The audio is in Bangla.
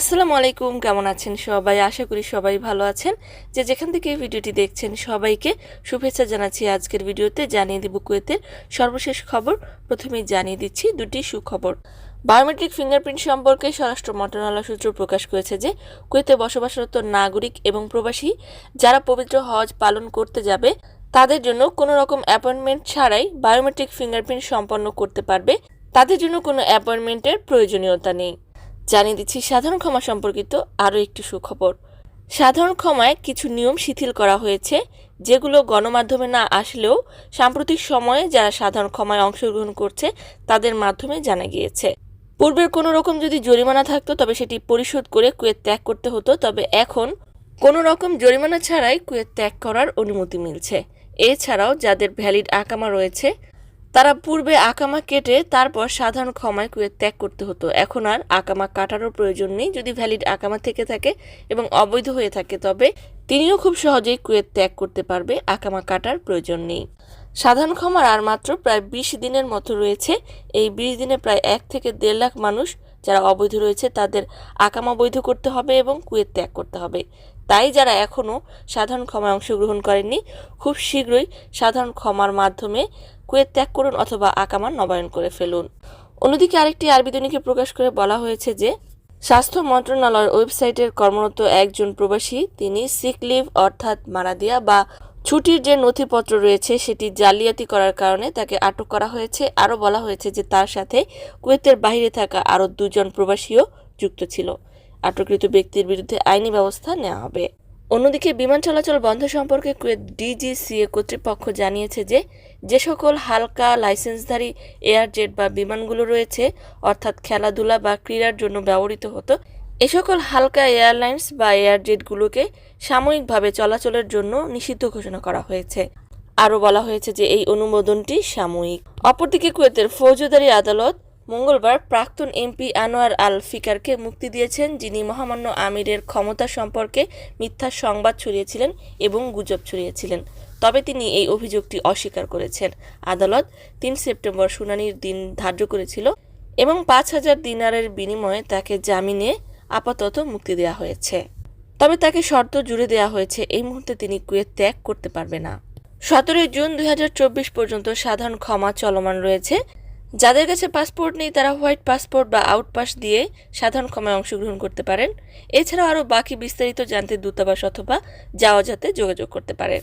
আসসালামু আলাইকুম, কেমন আছেন সবাই? আশা করি সবাই ভালো আছেন। যে যেখান থেকে এই ভিডিওটি দেখছেন, সবাইকে শুভেচ্ছা জানাচ্ছি আজকের ভিডিওতে। জানিয়ে দিব কুয়েতের সর্বশেষ খবর। প্রথমেই জানিয়ে দিচ্ছি দুটি সুখবর। বায়োমেট্রিক ফিঙ্গারপ্রিন্ট সম্পর্কে স্বরাষ্ট্র মন্ত্রণালয় সূত্র প্রকাশ করেছে যে, কুয়েতে বসবাসরত নাগরিক এবং প্রবাসী যারা পবিত্র হজ পালন করতে যাবে, তাদের জন্য কোনো রকম অ্যাপয়েন্টমেন্ট ছাড়াই বায়োমেট্রিক ফিঙ্গারপ্রিন্ট সম্পন্ন করতে পারবে। তাদের জন্য কোনো অ্যাপয়েন্টমেন্টের প্রয়োজনীয়তা নেই। জানিয়ে দিচ্ছি, সাধারণ ক্ষমা সম্পর্কিত আরও একটি সুখবর। সাধারণ ক্ষমায় কিছু নিয়ম শিথিল করা হয়েছে, যেগুলো গণমাধ্যমে না আসলেও সাম্প্রতিক সময়ে যারা সাধারণ ক্ষমায় অংশগ্রহণ করছে, তাদের মাধ্যমে জানা গিয়েছে। পূর্বের কোনো রকম যদি জরিমানা থাকতো, তবে সেটি পরিশোধ করে কুয়েত ত্যাগ করতে হতো, তবে এখন কোনো রকম জরিমানা ছাড়াই কুয়েত ত্যাগ করার অনুমতি মিলছে। এছাড়াও যাদের ভ্যালিড আকামা রয়েছে তারা পূর্বে আকামা কেটে তারপর সাধারণ ক্ষমায় কুয়ে ত্যাগ করতে হতো। এখন আর আকামা কাটারও প্রয়োজন নেই। যদি ভ্যালিড আকামা থেকে থাকে এবং অবৈধ হয়ে থাকে, তবে তিনিও খুব সহজেই কুয়েত ত্যাগ করতে পারবে। আকামা কাটার প্রয়োজন নেই। সাধারণ ক্ষমার আর মাত্র প্রায় বিশ দিনের মতো রয়েছে। এই বিশ দিনে প্রায় এক থেকে দেড় লাখ মানুষ যারা অবৈধ রয়েছে তাদের আকামা বৈধ করতে হবে এবং কুয়েত ত্যাগ করতে হবে। তাই যারা এখনও সাধারণ ক্ষমায় অংশগ্রহণ করেননি, খুব শীঘ্রই সাধারণ ক্ষমার মাধ্যমে কুয়েত ত্যাগ করুন অথবা আকামা নবায়ন করে ফেলুন। অন্যদিকে আরেকটি আরবি দৈনিকে প্রকাশ করে বলা হয়েছে যে, স্বাস্থ্য মন্ত্রণালয়ের ওয়েবসাইটের কর্মরত একজন প্রবাসী, তিনি সিক লিভ অর্থাৎ মারাদিয়া বা ছুটির যে নথিপত্র রয়েছে সেটি জালিয়াতি করার কারণে তাকে আটক করা হয়েছে। আরও বলা হয়েছে যে তার সাথে কুয়েতের বাইরে থাকা আরও দুজন প্রবাসীও যুক্ত ছিল। আটককৃত ব্যক্তির বিরুদ্ধে আইনি ব্যবস্থা নেওয়া হবে। অন্যদিকে বিমান চলাচল বন্ধ সম্পর্কে কুয়েত ডিজিসিএ কর্তৃপক্ষ জানিয়েছে যে যে সকল হালকা লাইসেন্সধারী এয়ারজেট বা বিমানগুলো রয়েছে, অর্থাৎ খেলাধুলা বা ক্রীড়ার জন্য ব্যবহৃত হতো এ সকল হালকা এয়ারলাইন্স বা এয়ারজেটগুলোকে সাময়িকভাবে চলাচলের জন্য নিষিদ্ধ ঘোষণা করা হয়েছে। আরও বলা হয়েছে যে এই অনুমোদনটি সাময়িক। অপরদিকে কুয়েতের ফৌজদারি আদালত মঙ্গলবার প্রাক্তন এমপি আনোয়ার আল ফিকারকে মুক্তি দিয়েছেন, যিনি মহামান্য আমিরের ক্ষমতা সম্পর্কে মিথ্যা সংবাদ ছড়িয়েছিলেন এবং গুজব ছড়িয়েছিলেন। তবে তিনি এই অভিযোগটি অস্বীকার করেছেন। আদালত তিন সেপ্টেম্বর শুনানির দিন ধার্য করেছিল এবং পাঁচ হাজার দিনারের বিনিময়ে তাকে জামিনে আপাতত মুক্তি দেওয়া হয়েছে। তবে তাকে শর্ত জুড়ে দেওয়া হয়েছে, এই মুহূর্তে তিনি কুয়েত ত্যাগ করতে পারবে না। সতেরোই জুন দু হাজার চব্বিশ পর্যন্ত সাধারণ ক্ষমা চলমান রয়েছে। যাদের কাছে পাসপোর্ট নেই, তারা হোয়াইট পাসপোর্ট বা আউটপাস দিয়ে সাধারণ ক্ষমায় অংশগ্রহণ করতে পারেন। এছাড়াও আরও বাকি বিস্তারিত জানতে দূতাবাস অথবা যাওয়া যাতে যোগাযোগ করতে পারেন